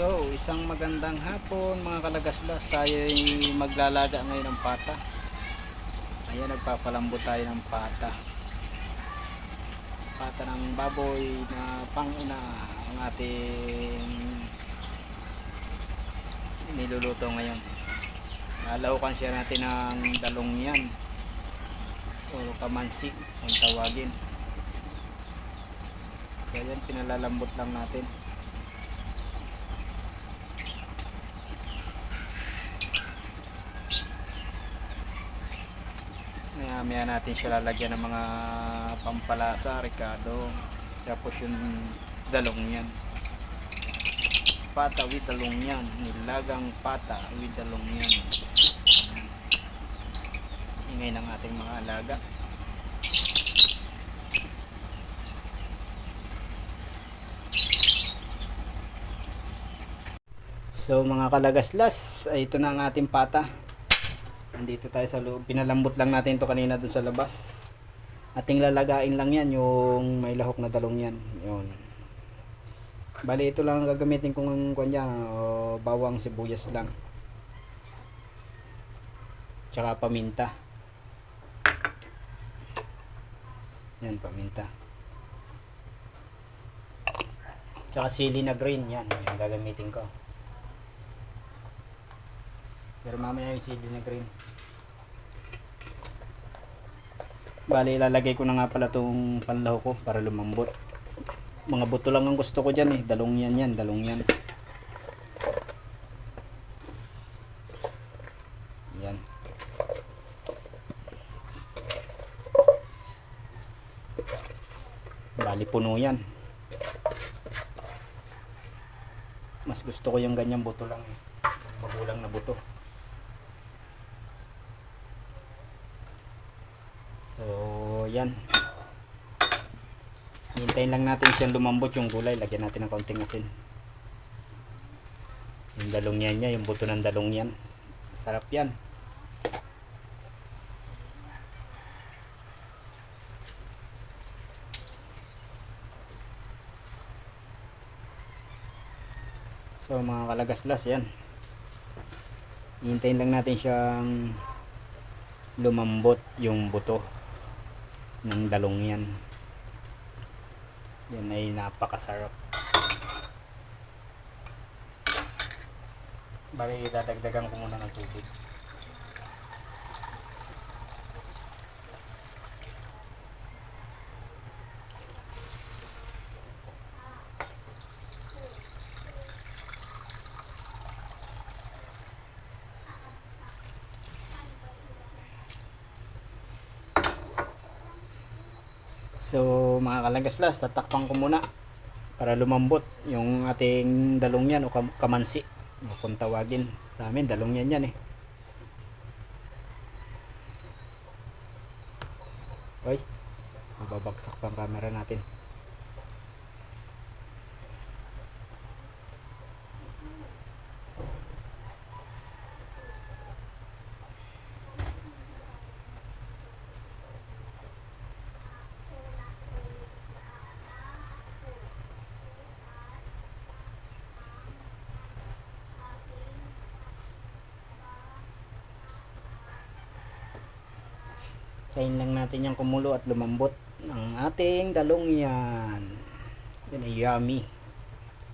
So, isang magandang hapon mga kalagaslas. Tayo ay maglalaga ngayon ng pata. Ayan, nagpapalambot tayo ng pata. Pata ng baboy na panguna ang ating niluluto ngayon. Lalahukan siya natin ng dalong yan. O kamansi kung tawagin. So, ayan, pinalalambot lang natin. Maya maya natin siya lalagyan ng mga pampalasa, ricado. Tapos yung dalong yan. Pata with dalong yan. Nilagang pata with dalong yan. Ingay ng ating mga alaga. So mga kalagaslas, ito na ang ating pata. Nandito tayo sa loob. Pinalambot lang natin to kanina dun sa labas. Ating lalagain lang yan, yung may lahok na dalong yan. Yun. Bali, ito lang ang gagamitin kong kanya, o bawang sibuyas lang. Tsaka paminta. Yan, paminta. Tsaka sili na green, yan. Yung gagamitin ko. Pero mamaya yung sili na green. Bali, ilalagay ko na nga pala itong panlaho ko para lumambot. Mga buto lang ang gusto ko dyan eh. Dalong yan yan, dalong yan. Yan. Bali, puno yan. Mas gusto ko yung ganyang buto lang eh. Magulang na buto. So, yan. Hintayin lang natin siyang lumambot yung gulay. Lagyan natin ng kaunting asin. Yung dalong yan niya, yung buto ng dalong yan. Sarap yan. So mga kalagaslas yan. Hintayin lang natin siyang lumambot yung buto ng dalong yan. Yan ay napakasarap. Bali, dadagdagan ko muna ng tubig. So mga kalagaslas, tatakpan ko muna para lumambot yung ating dalong yan o kam- kamansi. O kung tawagin sa amin, dalong yan yan eh. Oy, mababagsak pa ang camera natin. Kain lang natin yung kumulo at lumambot ng ating dalong yan. Yan ay yummy.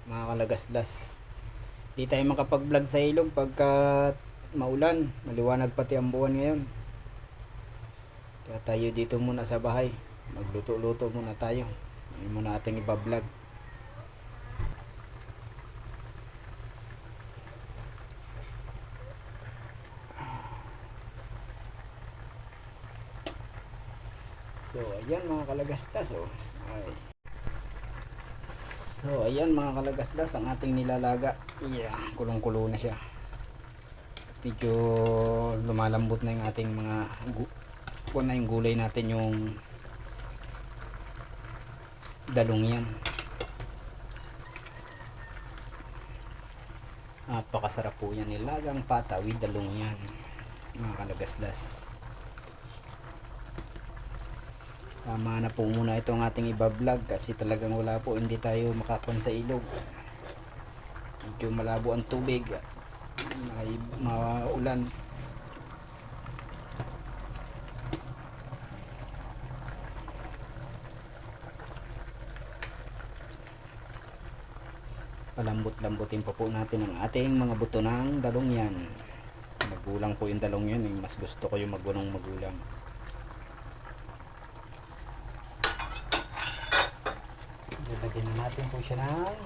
Mga kalagaslas. Di tayo makapag-vlog sa ilog pagka maulan. Maliwanag pati ang buwan ngayon. Kaya tayo dito muna sa bahay. Magluto-luto muna tayo. Hindi muna ating ibablog. So, ayan mga kalagastas oh. Ay. So, ayan mga kalagastas ang ating nilalaga. Yeah, kulong-kulo na siya. Medyo lumalambot na yung ating mga kung na yung gulay natin yung dalong yan. Napakasarap po yan. Nilagang pata with dalong yan. Mga kalagaslas. Tama na po muna itong ating ibablog kasi talagang wala po hindi tayo makakon sa ilog. medyo malabo ang tubig may maulan palambot-lambutin pa po natin ang ating mga buto ng dalong yan magulang po yung dalong yan eh. mas gusto ko yung magulong magulang Lalagyan na natin po siya ng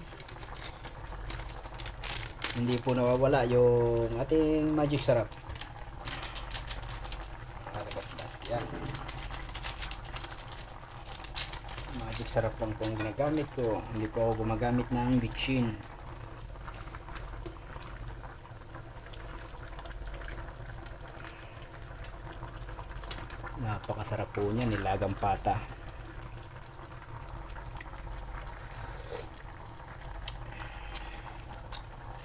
hindi po nawawala yung ating magic sarap. Nakakabas yan. Magic sarap lang po ang ginagamit ko. Hindi po ako gumagamit ng bitchin. Napakasarap po niya, nilagang pata.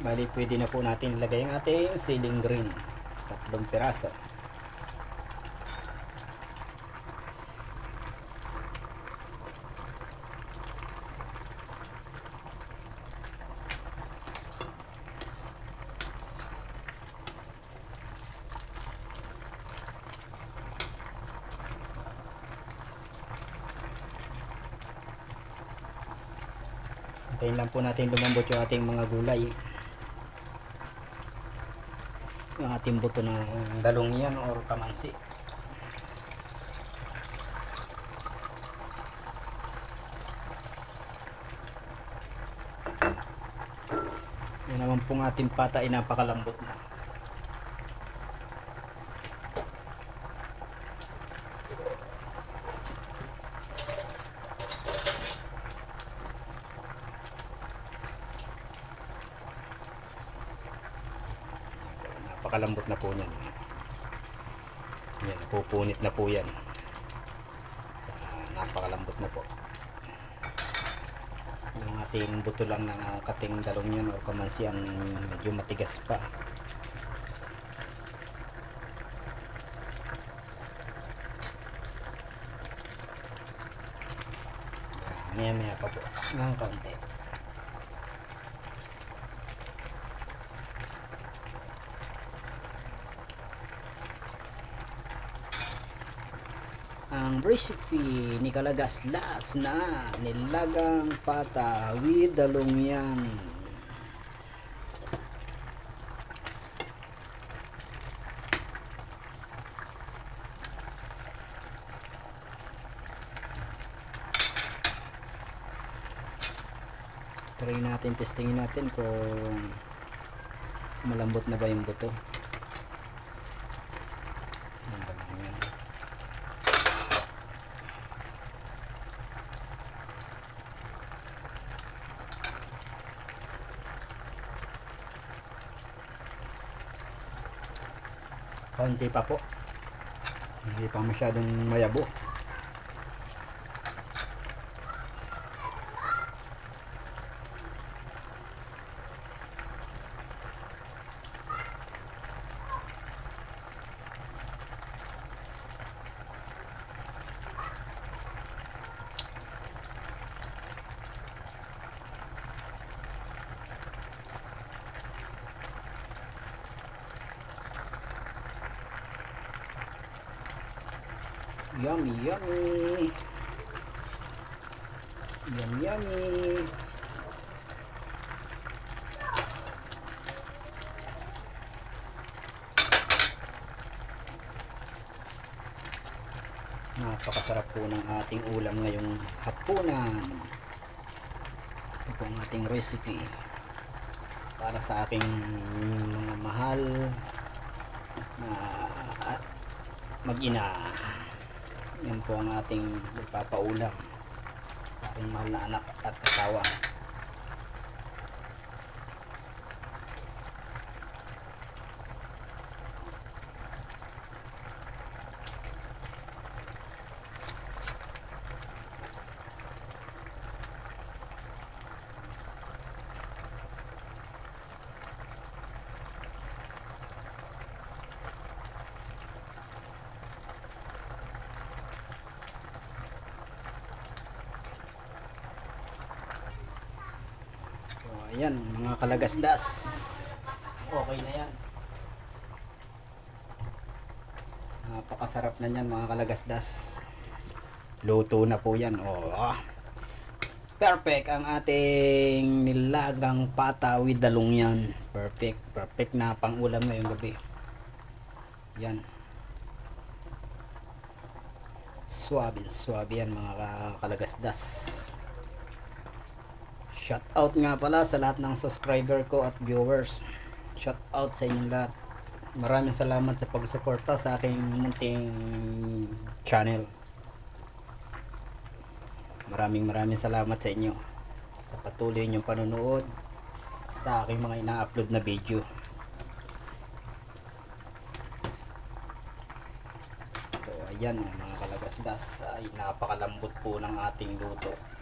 Bali, pwede na po natin ilagay ang ating ceiling green. Tatlong piraso. Hintayin lang po natin lumambot yung ating mga gulay. Yung ating buto ng dalong yan or kamansi. Yan naman pong ating pata ay napakalambot na. Napakalambot na po niyan. Yan, pupunit na po yan. Sa, napakalambot na po. Yung ating buto lang ng ah, kating dalong yan o kamansi ang medyo matigas pa. Maya maya pa po ng kaunti. Ang recipe ni Kalagaslas na nilagang pata with dalong yan. Try natin, testingin natin kung malambot na ba yung buto. Ang dalong yan. Konti pa po. Hindi pa masyadong mayabo. Yummy, yummy. Yum, yummy. Napakasarap po ng ating ulam ngayong hapunan. Ito po ang ating recipe para sa aking mga mahal na ah, mag-ina. Yan po ang ating ipapaulam sa aking mahal na anak at asawa. Ayan, mga kalagasdas. Okay na yan. Napakasarap na yan mga kalagasdas. Luto na po yan. Oh. Perfect ang ating nilagang pata with dalong yan. Perfect. Perfect na pang ulam ngayong gabi. Yan. Swabe, swabe yan mga ka- kalagasdas. Shout out nga pala sa lahat ng subscriber ko at viewers. Shout out sa inyong lahat. Maraming salamat sa pagsuporta sa aking munting channel. Maraming maraming salamat sa inyo sa patuloy niyong panonood sa aking mga ina-upload na video. So ayan mga kalagasdas ay napakalambot po ng ating luto.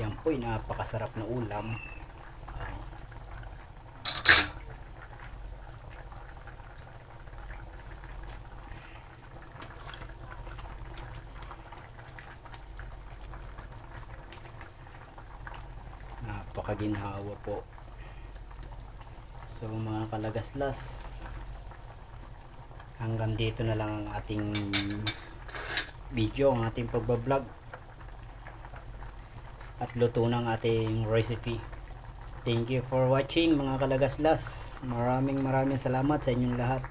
Yan po ay napakasarap na ulam. Ay. Napakaginhawa po. So mga kalagaslas, hanggang dito na lang ang ating video, ang ating pagbablog at luto ng ating recipe. Thank you for watching mga kalagaslas. Maraming maraming salamat sa inyong lahat.